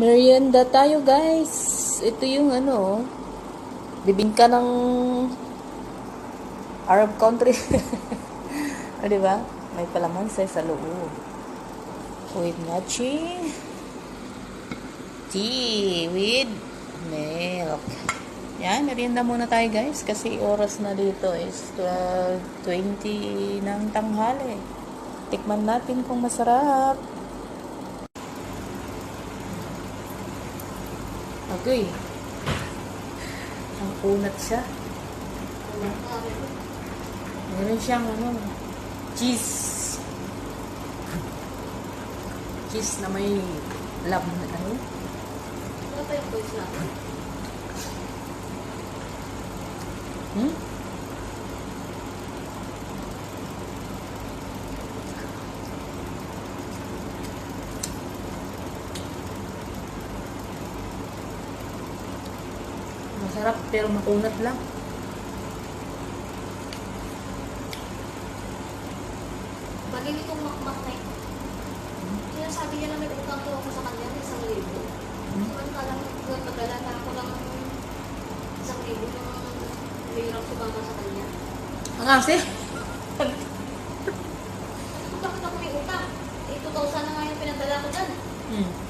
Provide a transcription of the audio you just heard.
Merienda tayo guys. Ito yung ano, bibingka ng Arab country. o diba? May palamansa sa loob. With matching tea with milk. Yan, merienda muna tayo guys kasi oras na dito is 12.20 ng tanghali. Tikman natin kung masarap. Agoy. Ang kunat siya. Meron siyang ano, cheese. Cheese na may lab na ano. Ano pa yung voice natin? Hmm? Masarap pero makunat lang. Bagay nitong makmak na ito. Sinasabi niya na may utang to ako sa kanya ng isang libo. Hmm? Samantala, nagpadala na ako ng isang libo ng mahirap sumama sa kanya. Ang asi? Bakit ako may utang? Eh, 2,000 na nga yung pinadala ko dyan. Hmm.